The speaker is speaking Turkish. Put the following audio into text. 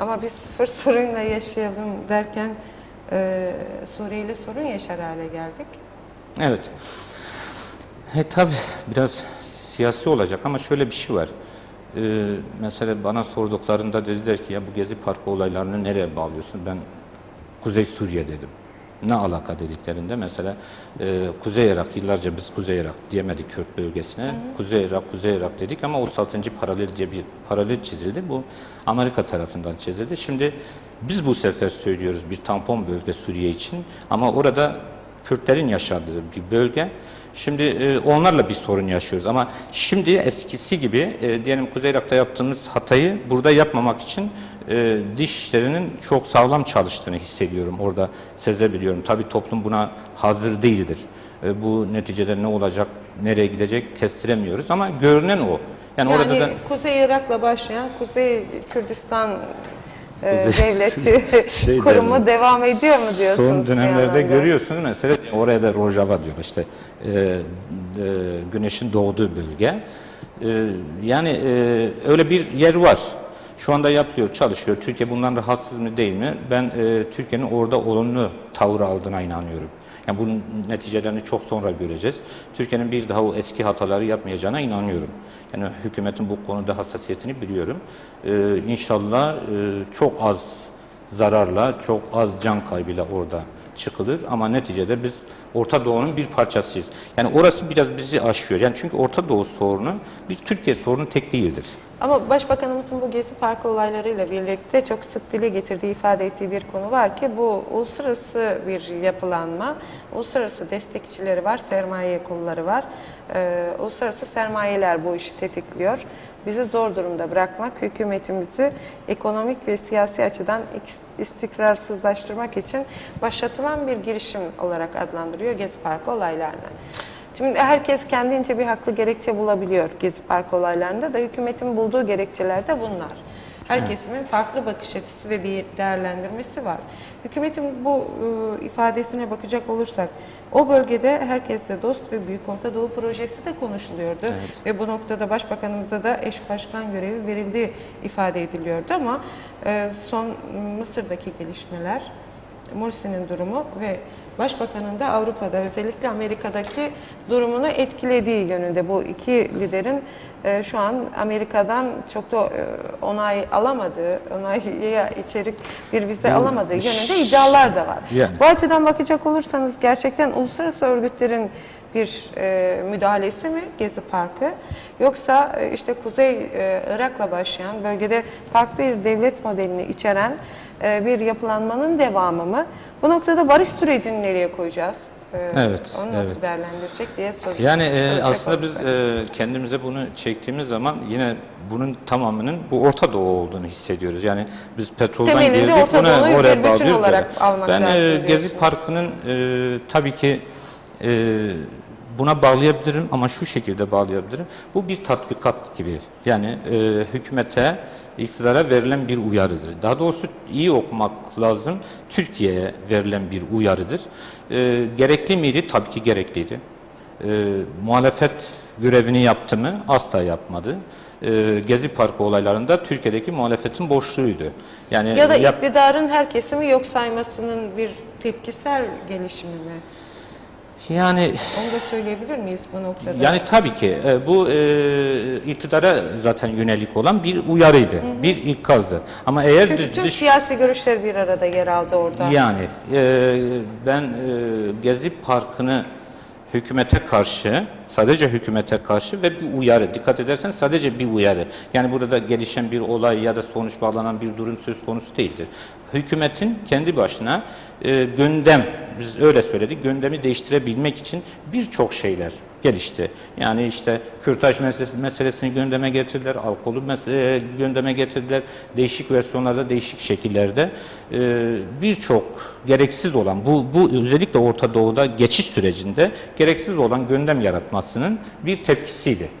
Ama biz sıfır sorunla yaşayalım derken e, Suriyeli sorun yaşar hale geldik. Evet. E tabi biraz siyasi olacak ama şöyle bir şey var. Ee, mesela bana sorduklarında dediler ki ya bu Gezi Parkı olaylarını nereye bağlıyorsun? Ben Kuzey Suriye dedim. Ne alaka dediklerinde mesela e, Kuzey Irak yıllarca biz Kuzey Irak diyemedik Kürt bölgesine. Kuzey Irak, Kuzey Irak dedik ama 36. paralel diye bir paralel çizildi. Bu Amerika tarafından çizildi. Şimdi biz bu sefer söylüyoruz bir tampon bölge Suriye için ama orada Kürtlerin yaşadığı bir bölge. Şimdi e, onlarla bir sorun yaşıyoruz ama şimdi eskisi gibi e, diyelim Kuzey Irak'ta yaptığımız hatayı burada yapmamak için e, dişlerinin çok sağlam çalıştığını hissediyorum orada sezebiliyorum. Tabii toplum buna hazır değildir. E, bu neticede ne olacak, nereye gidecek kestiremiyoruz ama görünen o. Yani, Yani orada da Kuzey Irak'la başlayan Kuzey Kürdistan devleti şey kurumu derler. devam ediyor mu diyorsunuz? Son dönemlerde görüyorsunuz mesela oraya da Rojava diyor işte e, e, güneşin doğduğu bölge. E, yani e, öyle bir yer var. Şu anda yapıyor, çalışıyor. Türkiye bundan rahatsız mı değil mi? Ben e, Türkiye'nin orada olumlu tavır aldığına inanıyorum. Yani bunun neticelerini çok sonra göreceğiz. Türkiye'nin bir daha o eski hataları yapmayacağına inanıyorum. Yani hükümetin bu konuda hassasiyetini biliyorum. E, inşallah e, çok az zararla, çok az can kaybıyla orada çıkılır ama neticede biz Orta Doğu'nun bir parçasıyız. Yani orası biraz bizi aşıyor. Yani çünkü Orta Doğu sorunu bir Türkiye sorunu tek değildir. Ama Başbakanımızın bu Gezi Parkı olaylarıyla birlikte çok sık dile getirdiği, ifade ettiği bir konu var ki bu uluslararası bir yapılanma, uluslararası destekçileri var, sermaye kolları var. Ee, uluslararası sermayeler bu işi tetikliyor. Bizi zor durumda bırakmak, hükümetimizi ekonomik ve siyasi açıdan ik- istikrarsızlaştırmak için başlatılan bir girişim olarak adlandırıyor Gezi Parkı olaylarını. Şimdi herkes kendince bir haklı gerekçe bulabiliyor Gezi Park olaylarında da hükümetin bulduğu gerekçeler de bunlar. Her kesimin farklı bakış açısı ve de- değerlendirmesi var. Hükümetin bu e, ifadesine bakacak olursak o bölgede herkesle dost ve Büyük Orta Doğu projesi de konuşuluyordu. Ve bu noktada başbakanımıza da eş başkan görevi verildiği ifade ediliyordu ama e, son Mısır'daki gelişmeler Morsi'nin durumu ve Başbakanın da Avrupa'da özellikle Amerika'daki durumunu etkilediği yönünde bu iki liderin e, şu an Amerika'dan çok da e, onay alamadığı, onaya içerik bir vize alamadığı yönünde iddialar da var. Yani. Bu açıdan bakacak olursanız gerçekten uluslararası örgütlerin bir e, müdahalesi mi Gezi Parkı yoksa e, işte Kuzey e, Irak'la başlayan bölgede farklı bir devlet modelini içeren e, bir yapılanmanın devamı mı? Bu noktada barış sürecini nereye koyacağız? E, Evet, Onu nasıl evet. değerlendirecek diye soracağım. Yani e, aslında biz e, kendimize bunu çektiğimiz zaman yine bunun tamamının bu Orta Doğu olduğunu hissediyoruz. Yani biz petrolden Temelinde girdik Orta buna Doğu'yu oraya bağlıyoruz. Ben e. Gezi Parkı'nın e, tabii ki e, buna bağlayabilirim ama şu şekilde bağlayabilirim. Bu bir tatbikat gibi. Yani e, hükümete, iktidara verilen bir uyarıdır. Daha doğrusu iyi okumak lazım. Türkiye'ye verilen bir uyarıdır. E, gerekli miydi? Tabii ki gerekliydi. E, muhalefet görevini yaptı mı? Asla yapmadı. E, Gezi Parkı olaylarında Türkiye'deki muhalefetin boşluğuydu. Yani ya da iktidarın her kesimi yok saymasının bir tepkisel gelişimi mi? Yani Onu da söyleyebilir miyiz bu noktada? Yani tabii ki e, bu e, iktidara zaten yönelik olan bir uyarıydı, bir ikazdı. Ama eğer Çünkü dış- tüm siyasi görüşler bir arada yer aldı orada. yani e, ben e, Gezi Parkı'nı hükümete karşı, sadece hükümete karşı ve bir uyarı. Dikkat edersen sadece bir uyarı. Yani burada gelişen bir olay ya da sonuç bağlanan bir durum söz konusu değildir. Hükümetin kendi başına e, gündem, biz öyle söyledik, gündemi değiştirebilmek için birçok şeyler gelişti. Yani işte kürtaj meselesi, meselesini gündeme getirdiler, alkolü mes- gündeme getirdiler, değişik versiyonlarda, değişik şekillerde e, birçok gereksiz olan, bu, bu özellikle Orta Doğu'da geçiş sürecinde gereksiz olan gündem yaratmasının bir tepkisiydi.